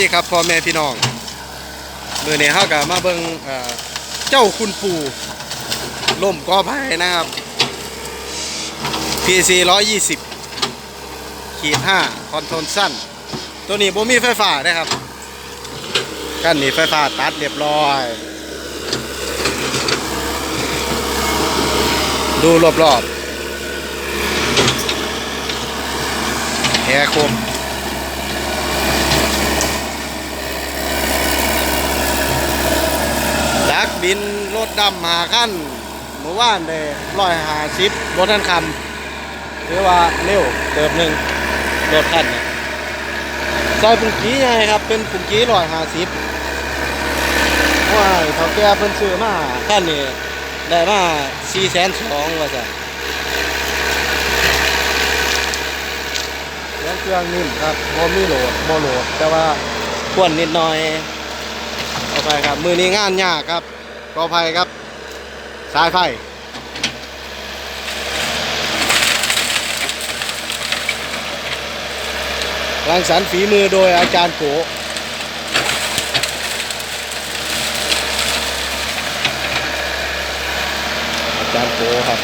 นี่ครับพ่อแม่พี่น้องมือเนี้เฮาก็มาเบิงเอ่อเจ้าคุณปู่ล่มกอไผ่นะครับ PC 120ขีด5คอนโทรลสั้น ตัวนี้บ่มีไฟฟ้านะครับกันนี้ไฟฟ้าตัดเรียบร้อย ดูรอบๆแอร์คม ดักบินร ถดำหาขั้นเมื่อวานได้ร้อยหาสิบรถท่านคำหรือว่าเร็วเติบหนึ่งรถขั้นเนี่ยซอยปุ่งกี้ไงครับ เป็นปุ่งกี้ร้อยหาสิบว่าเขาแก่เพิ่นซื้อมาขั้นนี้ได้มาสี่แสนสองว่าจ้ะเครื่องเครื่องนิ่มครับบ่มีโหลดบ่โหลดแต่ว่าควนนิดหน่อยขออภัยครับ มือนี้งานยากครับ ขออภัยครับสายไฟรังสรรค์ฝีมือโดยอาจารย์โกอาจารย์โกครับ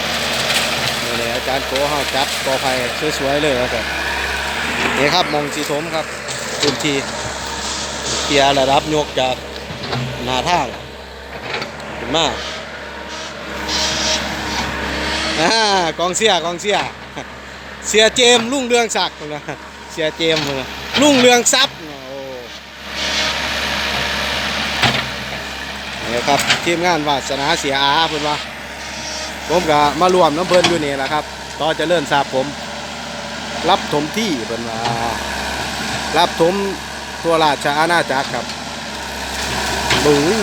นี่เลยอาจารย์โกเขาจัดกอไผ่สวยๆเลยครับนี่ครับมองสีสมครับพื้นที่เกียร์ระดับยกจากหน้าทาง ขึ้นมาอ่ากองเสียกองเสียเสียเจมส์รุ่งเรืองศักดิ์นะเสียเจมส์พุ่นนะรุ่งเรืองทรัพย์นี่ครับทีมงานวาสนาเสียอาเพิ่นว่า ผมก็มารวมน้ำเพิ่นอยู่นี่แหละครับต่อจะเลื่อนทราบผม รับถมที่เพิ่นว่ารับถมตัวราชอาณาจักรครับบุ้ย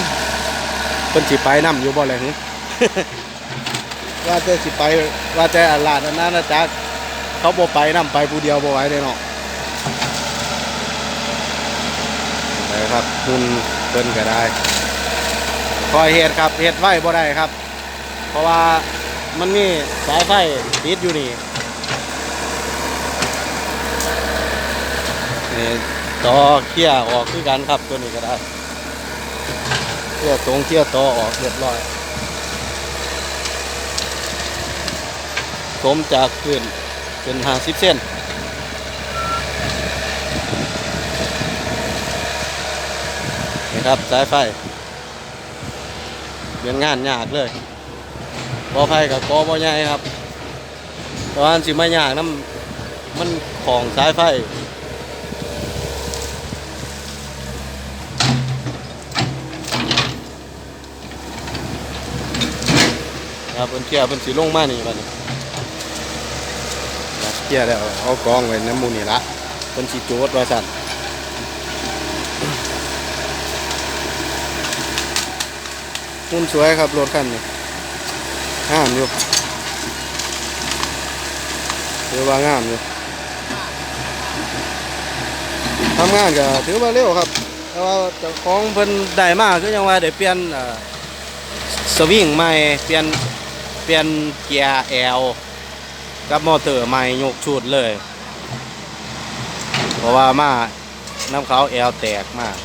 เพิ่นสิไปนํอยู่บ่แหละหึ ว่าแต่สิไปว่าแต่อาลาดอันนั้นนะจ๊ะเขาบ่ไปนํไปผู้เดียวบ่ไหวเด้เนาะนะครับคุณเพิ่นก็ได้คอยเฮ็ดครับเฮ็ดไว้บ่ได้ครับ เพราะว่ามันมีสายไฟติดอยู่นี่นี่ต่อเคลียร์ออกคือกันครับตัวนี้ก็ได้ เที่ยวตรงเที่ยวต่อออกเรียบร้อย สมจากขึ้นเป็นห้าสิบเส้นนี่ครับสายไฟเป็นงานยากเลยกอไผ่กับกอบ่ใหญ่ครับแตว่าอันสิไม่ยากน้ำมันของสายไฟ ครับเพิ่นเคลียร์เพิ่นสิลงมานี่บัดนี้เคลียร์แล้วเอากองไว้ในหมู่นี่ละเพิ่นสิโจดว่าซั่นมุนสวยครับรถคันนี้งามอยู่ถือว่างามอยู่ทำงานก็ถือว่าเร็วครับแต่ว่าเจ้าของเพิ่นได้มาคือยังว่าได้เปลี่ยนสวิงใหม่เปลี่ยน ปลี่ยนเกียร์แอลกับมอเตอร์ใหม่ยกชุดเลย เพราะว่ามาน้ำเขาแอลแตกมาก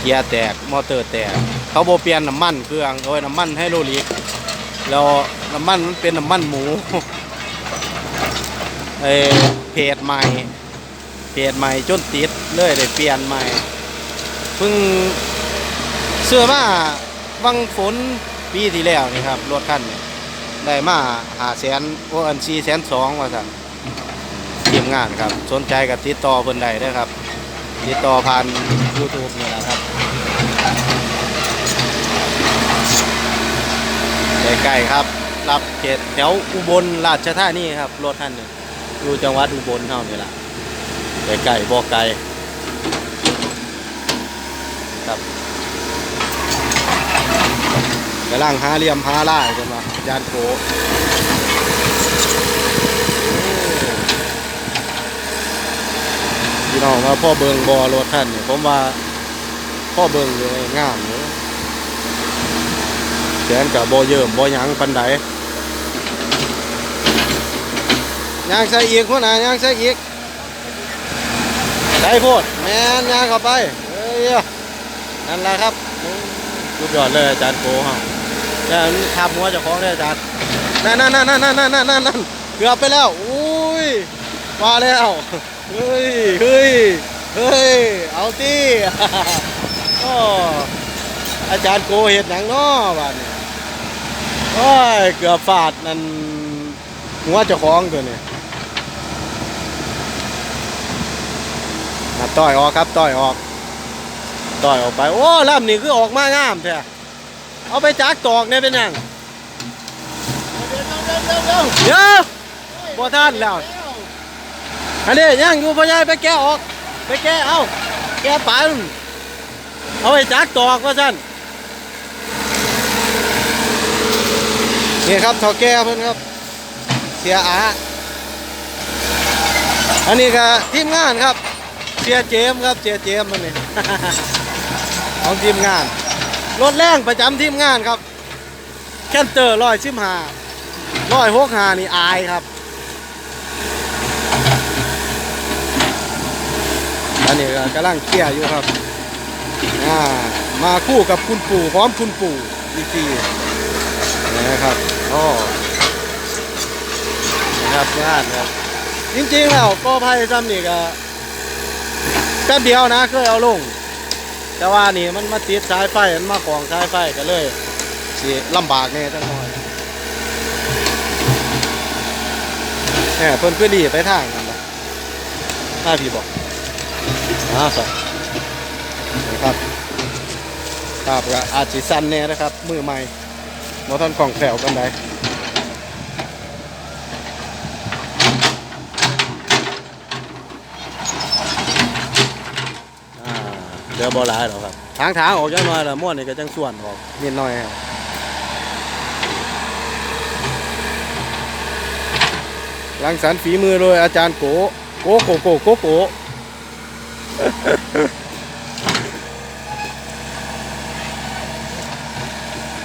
เกียร์แตกมอเตอร์แตก เขาโบเปลี่ยนน้ำมันเครื่องโดยน้ำมันไฮโดรลิกแล้วน้ำมันมันเป็นน้ำมันหมูเอเพจใหม่เพจใหม่จนติดเลยได้เปลี่ยนใหม่เพิ่งเสื้อมาวังฝนปีที่แล้วนี่ครับรถคันนี้ ได้มาหาแสนโออันสี่แสนสองว่าสั่นทีมงานครับ สนใจกับติดต่อเพิ่นได้ด้ครับ ติดต่อผ่าน YouTube นี่แหละครับใกล้ๆครับ รับเขตแถวอุบลราชธานีครับรถท่านนี่อยู่จังหวัดอุบลเท่านี้แหละใกล้ๆบ่ไกลครับกำลังหาเหลี่ยมหาล่ายกันว่า ยานโกพี่น้องว่าพ่อเบิงบอรถท่านนี่ยผมว่าพ่อเบิงอยู่ในงามอยู่แขนกับบอเยิ่มบอหยังปันไดยางใส่อีกคนน่ะยางใส่อีกได้โพดแม่นยางเข้าไปเอ้ยนั่นแหละครับสุดยอดเลยอาจารย์โกฮะ อย่าทับหัวเจ้าของเลยอาจารย์นั่นนั่นนั่นนั่นนั่นนั่นนั่นนั่นเกือบไปแล้วอุ้ยมาแล้วเฮ้ยเฮ้ยเฮ้ยเอาตีโอ้อาจารย์โกเห็ดหนังเนาะบ้านนี้โอ้ยเกือบฟาดนั่นหัวเจ้าของตัวนี้อะต่อยออกครับต่อยออกต่อยออกไป โอ้ล่ำนี่คือออกมางามแท้ เอาไปจักตอกเนี่ยเป็นยังเดี๋ยวบ่ท่านแล้ว อันนี้ยังอยู่พ่อใหญ่ไปแกะออก ไปแกะเอาแกะปานเอาไปจักตอกว่าซั่นนี่ครับเท่าแก่เพิ่นครับ เสียอาอันนี้ก็ทีมงานครับ เสียเจมครับ เสียเจมมันนี่ของทีมงาน รถแรงประจำทีมงานครับ แคนเตอร์ร้อยชิมหาร้อยหกหานี่อายครับ อันนี้ก็กำลังเคลียร์อยู่ครับอ่ามาคู่กับคุณปู่พร้อมคุณปู่อีกทีนะครับโอ้นะครับงานครับ จริงๆแล้วก็ภัยจำนี่ก็แป๊บเดียวนะเคยเอาลง แต่ว่านี่มันมาติดสายไฟมันมาของสายไฟก็เลยสิลำบากแน่จังหน่อยแหมเพิ่นคือดีไปทางนั้นะถ้าพี่บอกอ่าสองนะครับครับก็อาจสิสั้นแน่นะครับ มือใหม่บ่ทันของแถวกันได้ เดี๋ยวบ่หลายหรอกครับ ทางทางออกจังหน่อยละม่วนนี่ก็จังส่วนออกนิดหน่อยครับรังสรรค์ฝีมือโดยอาจารย์โกโกโกโกโกโก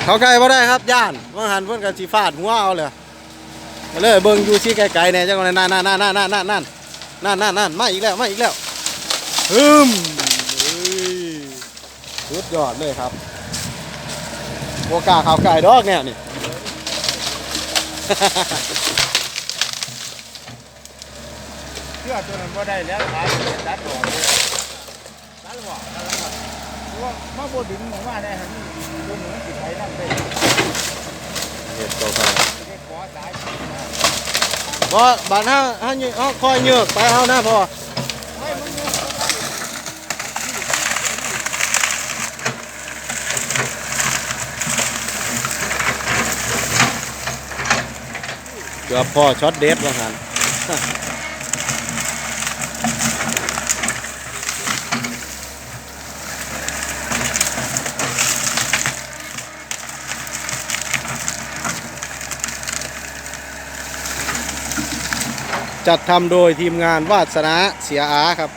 เขาไกลบ่ได้ครับย่านว่าหันเพิ่อนกันสิฟาดหัวเอาเลยมาเลยเบิ่งอยู่ซี่ไกลๆแหน่ยจังว่านั่นนั่นนั่นนั่นนั่นนั่นนั่นนั่นนั่นนั่นมาอีกแล้วมาอีกแล้วฮึม สุดยอดเลยครับโอกล้าข่าวไก่ดอกเนี่ยนี่ เชื่อตัวนั้นว่าได้แล้วขายตัดออกเลยตัดหรอกตัดหรอกเพราะว่ามาบดึงออกมาได้ฮะนี่ตัวหนูสิไทยนั่นได้เห็ดตัวกันจะได้ขอสายพอบานห้าห้าเฮาคอยเหยือกไปเอานะพ่อ ไม่มึงเนี่ย เกือบพ่อช็อตเด็ดว่าหันจัดทำโดยทีมงานวาสนาเสียอาครับ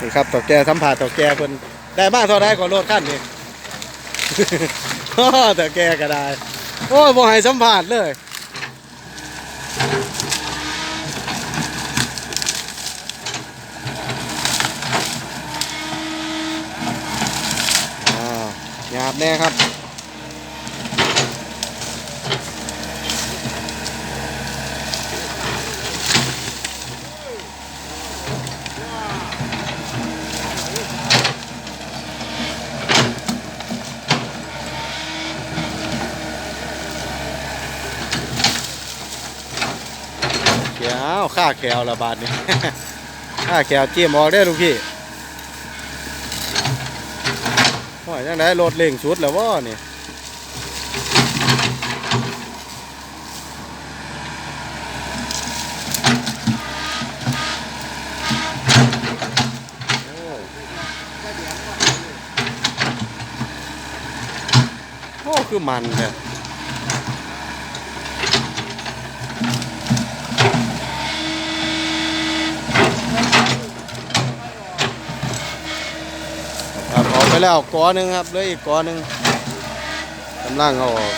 นี่ครับต่อแกสัมผัสต่อแกเพิ่นได้มากเท่าไดก่อนรถขั้นนี่แต่แกก็ได้ โอ้บ่ให้สัมผัสเลย อ่าหยาบ แน่ครับแขวข้าแขวละบาทนี่ข้าแขวเจียมออกได้ลูกพี่ โอ้ยจังไดรถเล่งสุดแล้ววะนี่โอ้คือมันเนี่ย ไปแล้วกอหนึ่งครับเลยอีกกอหนึ่งกำลังอออก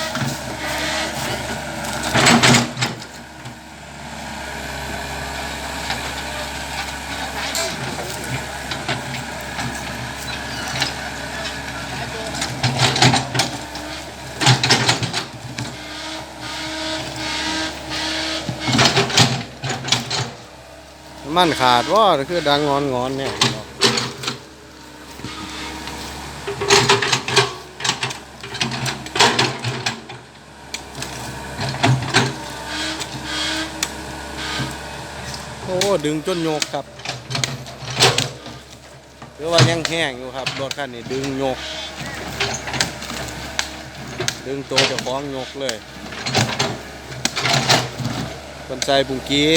มันขาดว่าคือดังงอนงอนเนี่ย อ้ดึงจนโยกครับหรือว่ายังแห้งอยู่ครับรถคันนี้ดึงโยก ดึงตัวจะคล้องโยกเลยคนใส่ปุงกี้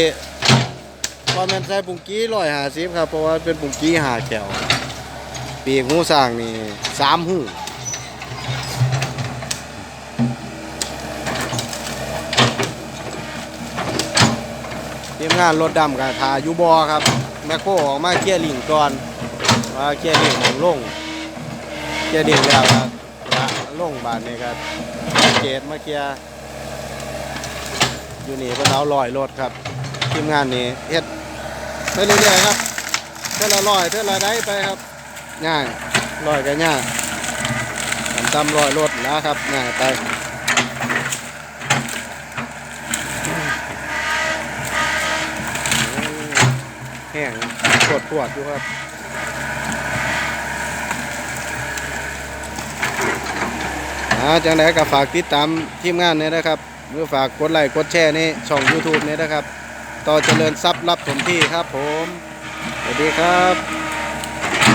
พอแมนใส่ปุงกี้ร้อยหาสิบครับเพราะว่าเป็นปุ่งกี้หาแขวปีกหูสร้างนี่สามหู ทีมงานรถดำกับทายูบอครับ แมคโครออกมาเคลียร์ลิงก่อนว่าเคลียร์ลิงของลงเคลียร์ลิงแล้วครับลงบาทนี่ครับเกตมาเคลียร์อยู่นี่เป็นเอาลอยรถครับ ทีมงานนี้เฮ็ดไปเรื่อยๆครับเท่าละร้อยเท่าละได้ไปครับง่ายร้อยก็ง่ายตำตำร้อยรถแล้วครับง่ายไป แห้งปวดปวดอยู่ครับอาจังไดก็ฝากติดตามทีมงานเนี่ยนะครับหรือฝากกดไลค์กดแชร์ในช่อง YouTube เนี่ยนะครับ ต่อเจริญทรัพย์รับผมที่ครับผม สวัสดีครับ